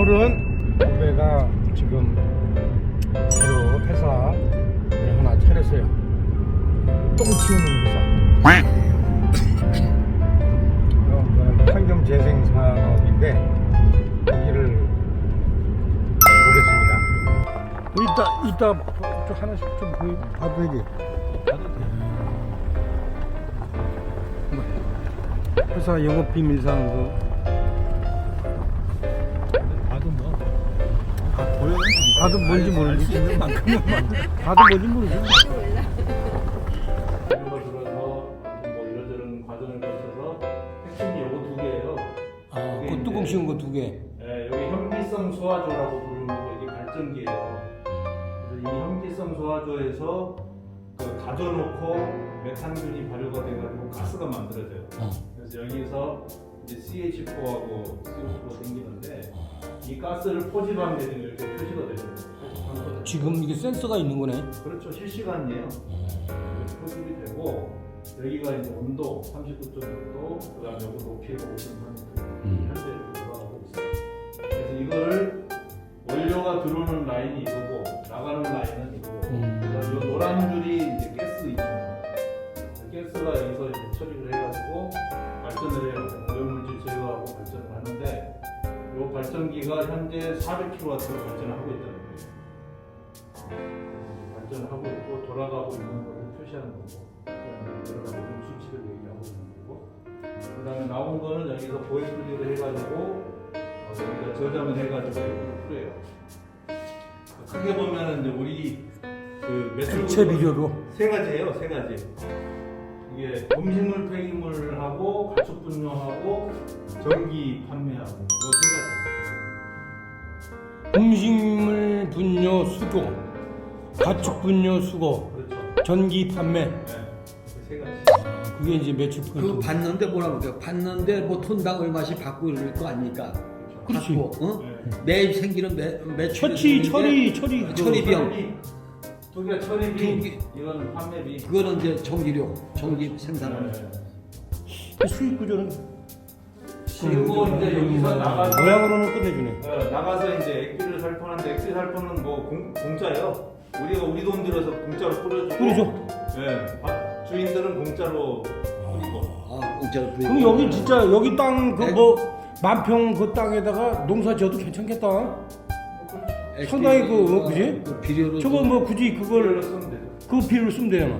오늘은 후배가 지금 새로 회사를 하나 차렸어요. 똥 치우는 회사. 어, 그 환경 재생 산업인데 거기를 보겠습니다. 이따 이따 저 하나씩 좀 봐도 되지. 회사 영업 비밀 사항도 봐도 봐도 뭔지 모르지. 있는 만큼은 봐도 뭔지 모르지. 예를 들어서 뭐 이런저런 과정을 거쳐서 핵심이 요거 두 개예요. 아, 그 뚜껑 씌운 거 두 개. 예, 여기 현기성 소화조라고 부르는 거 이게 발전기예요. 그래서 이 현기성 소화조에서 그 가져놓고 메탄균이 발효가 돼가지고 가스가 만들어져요. 어. 그래서 여기서 CH4하고 CO2가 생기는데 이 가스를 포집하면 되는 이렇게 표시가 되죠. 표시하거든요. 지금 이게 센서가 있는 거네. 그렇죠 실시간이에요. 표집이 되고 여기가 이제 온도 39.6도 그다음에 여기 높이가 53m 음. 현재 이렇게 돌아가고 있어요. 그래서 이거를 원료가 들어오는 라인이 이거고 나가는 라인은 이거고 음. 그다음에 이 노란 줄이 이제 가스 있습니다. 가스가 여기서 이제 처리를 해가지고 발전기가 현재 400kW로 발전을 하고 있다는 거예요. 발전을 하고 있고 돌아가고 있는 것을 표시하는 거고 여러 가지 수치를 얘기하고 있는 거고 그 다음에 나온 거는 여기서 보행 분리를 해가지고 어, 여기가 저장을 해가지고 이렇게 풀어요. 크게 보면은 이제 우리 그 매출 액체 비료로. 세 가지예요, 세 가지. 이게 음식물 폐기물하고 가축 분뇨하고 전기 판매하고 이세 음식물 분뇨 수도, 가축 분뇨 수거, 가지. 그렇죠. 전기 판매. 네, 그세 가지. 그게 이제 매출 그 포인트. 받는데 뭐라고 그래요? 받는데 뭐 톤당 얼마씩 받고 이럴 거 아닙니까? 그렇지. 받고, 어? 네. 매일 생기는 매, 매출 처치, 처리, 처리. 그거. 처리 비용. 두 개가 처리비, 두 개. 이거는 판매비. 그거는 이제 전기료, 전기 생산하는 거. 네. 수익 구조는 그리고 이제 여기서 나가서 모양으로는 끝내주네. 어, 나가서 이제 액기를 살포하는데 액기 살포는 뭐 공, 공짜예요. 우리가 우리 돈 들여서 공짜로 뿌려주고. 뿌리죠. 네. 바- 주인들은 공짜로 뿌리고. 아, 공짜로 뿌리고. 그럼 여기 진짜 여기 땅그 네. 뭐 만평 그 땅에다가 농사 지어도 괜찮겠다. 액기, 상당히 그, 어, 그지? 그 비료로. 저거 뭐 굳이 그걸. 그 비료를 쓰면 되잖아.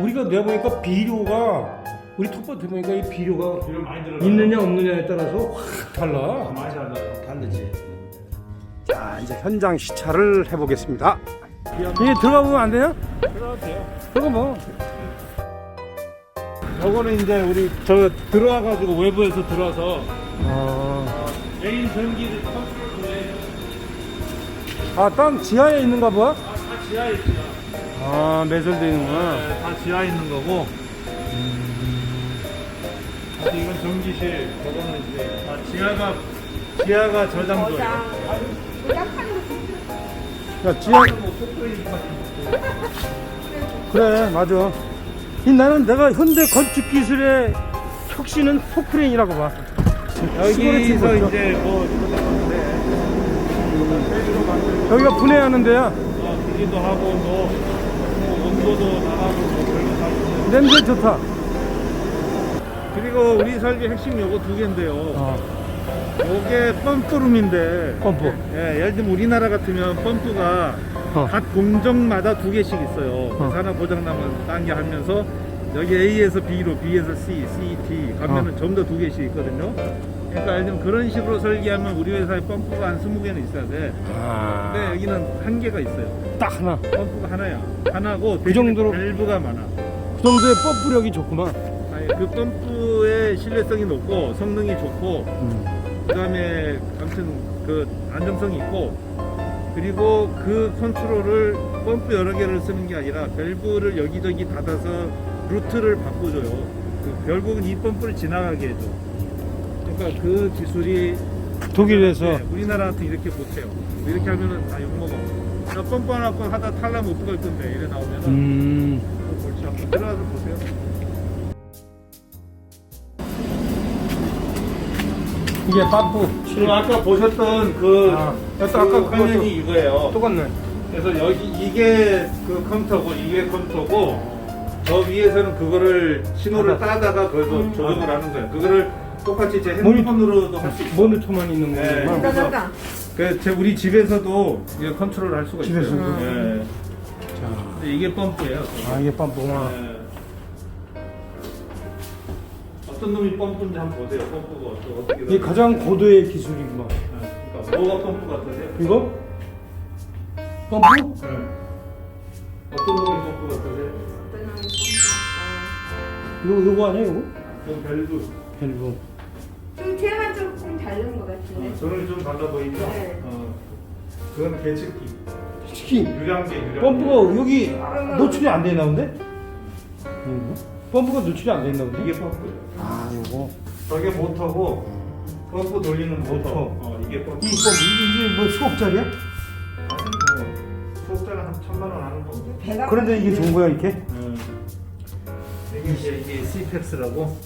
우리가 내보니까 비료가 우리 톱밭에 보니까 이 비료가 비료 많이 들어가. 있느냐 없느냐에 따라서 확 달라. 많이 달라요. 다르지. 자 이제 현장 시찰을 해보겠습니다. 이게 들어가 보면 안 되냐? 들어가도 돼요. 그거 뭐. 요거는 이제 우리 저 들어와가지고 외부에서 들어와서 아, 메인 전기를 컨트롤에 아 땅 지하에 있는가 봐. 다 지하에 있어요. 아 매설돼 있는구나. 네, 다 지하에 있는 거고. 그래서 이건 전기실, 저거는 이제 다 지하가 지하가 저장소예요. 야 지하 뭐 포크레인 같은 거. 그래 맞아. 이 나는 내가 현대 건축 기술의 혁신은 포크레인이라고 봐. 여기서 있어. 이제 뭐 여기가 분해하는 데야. 어, 기기도 하고 뭐, 뭐 온도도 나가고 뭐 별거 다 있어요. 냄새 좋다. 그리고 우리 설계 핵심 요거 두 개인데요. 어, 요게 펌프룸인데 펌프. 예, 예를 들면 우리나라 같으면 펌프가 어. 각 공정마다 두 개씩 있어요. 어. 산업 보장 나면 딴게 하면서 여기 A에서 B로 B에서 C, C, D 가면은 어. 전부 다 두 개씩 있거든요. 그러니까 예를 들면 그런 식으로 설계하면 우리 회사에 펌프가 한 20개는 있어야 돼. 아, 근데 여기는 한 개가 있어요. 딱 하나. 펌프가 하나야. 하나고 그 정도로- 밸브가 많아. 그 정도의 펌프력이 좋구만. 아니, 그 펌프의 신뢰성이 높고 성능이 좋고 음. 그다음에 아무튼 그 안정성이 있고 그리고 그 컨트롤을 펌프 여러 개를 쓰는 게 아니라 밸브를 여기저기 닫아서 루트를 바꿔줘요. 그 결국은 이 펌프를 지나가게 해줘. 그러니까 그 기술이 독일에서 네, 우리나라한테 이렇게 못해요. 이렇게 하면은 다 욕먹어. 나 하나 거 하다 탈라면 어떡할 건데 이래 나오면은 음, 또 골치 아프고 들어가서 보세요. 이게 빰프. 지금 아까 보셨던 그 아, 그 아까 그것도- 화면이 이거예요. 똑같네. 그래서 여기 이게 그 컴퓨터고 이게 컴퓨터고 저 위에서는 그거를 신호를 따다가 거기서 조정을 하는 거예요. 그거를 똑같이 제 모니- 핸드폰으로도 할 수 있어요. 모니터만 있는 네. 거구나. 간단하다. 그 제 우리 집에서도 이거 컨트롤 할 수가 있어요. 집에서도? 네. 자, 근데 이게 펌프예요. 아 이게 빰프구나. 네. 어떤 놈이 펌프인지 한번 보세요. 펌프가 어떻게 어떻게 이게 가장 고도의 기술이구만. 네. 그러니까 뭐가 펌프 같으세요? 이거? 펌프? 네. 어떤 놈이 펌프 같으세요? 이거 이거 아니에요? 이거? 그건 밸 브. 밸브. 좀 테마 조금 다른 것 같은데. 어, 저는 좀 달라 보이죠? 네. 어. 그건 개측기. 치킨. 유량계 유량계. 펌프가 여기 노출이 안 돼 있나 본데? 음. 펌프가 노출이 안 돼 있나 본데? 이게 펌프예요. 아 요거. 저게 모터고 펌프 돌리는 모터. 어, 이게 펌프. 이 펌프 이게 뭐 수억짜리야? 수업자가 한 천만 원 하는 거. 배가 그런데 이게 좋은 거야 이렇게? 음. 이게 이제 이게 CPEX라고.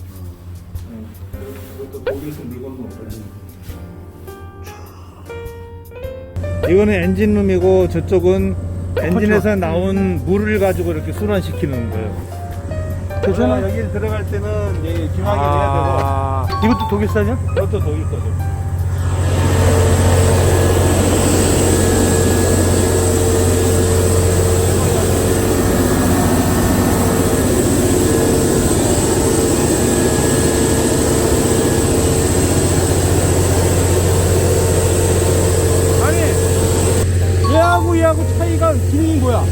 물건. 이거는 엔진룸이고 저쪽은 엔진에서 나온 물을 가지고 이렇게 순환시키는 거예요. 괜찮아? 여기 들어갈 때는 예, 기막이 해야 아, 이것도 독일산이야? 되고 그것도 독일 거죠. 아니 얘하고 얘하고 차이가 기능이 뭐야?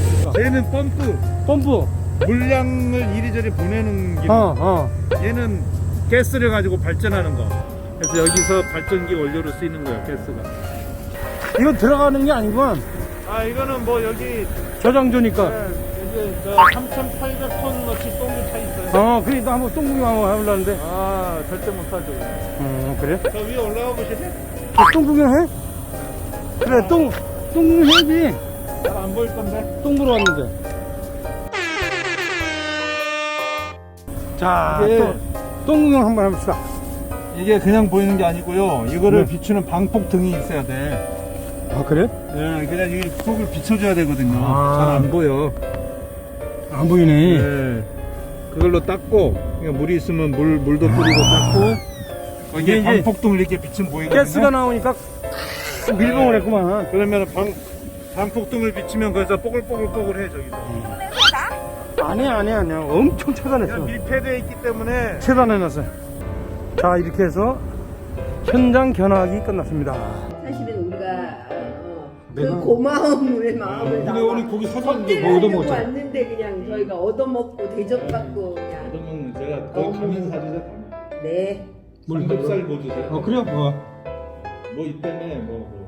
얘는 펌프 펌프. 물량을 이리저리 보내는 기능. 어 어. 얘는 가스를 가지고 발전하는 거. 그래서 여기서 발전기 원료로 쓰이는 거예요, 가스가. 이거 들어가는 게 아니구만. 아, 이거는 뭐 여기 저장조니까. 이제 저 3,800톤 어치 똥이 차 있어요. 어, 그래 나 한번 똥구경 한번 해보려는데. 아, 절대 못 사죠. 어, 그래? 저 위에 올라가 보실래요? 똥구경 해? 그래, 똥, 똥구경 해야지. 잘안 보일 건데. 똥 보러 왔는데. 자, 이게- 또, 똥 구경 한번 해봅시다. 이게 그냥 보이는 게 아니고요. 이거를 네. 비추는 방폭 등이 있어야 돼. 아, 그래? 네, 그냥 이 속을 비춰줘야 되거든요. 아. 잘 안 보여. 안 보이네. 네. 그걸로 닦고, 그러니까 물이 있으면 물, 물도 뿌리고 닦고, 이게 이게 이제 방폭등을 이렇게 비추면 보이거든요. 가스가 나오니까 밀봉을 했구만. 그러면 방, 방폭등을 비치면 거기서 뽀글뽀글뽀글해, 저기서. 안 해, 안 해. 엄청 차단했어. 밀폐되어 있기 때문에 차단해놨어요. 자, 이렇게 해서 현장 견학이 끝났습니다. 사실은 우리가 어, 그 내가- 고마움의 마음을 근데 오늘 고기 사줬는데 뭐 얻어먹었잖아. 왔는데 그냥 저희가 얻어먹고 대접받고 그냥 얻어먹는 제가 거기 가면 사주세요. 네 삼겹살 뭐 주세요? 어, 그래요? 뭐. 뭐 이때문에 뭐, 뭐.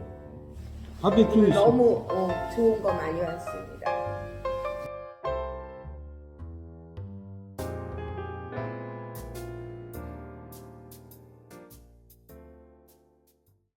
오늘 있어. 너무 어, 좋은 거 많이 왔어요.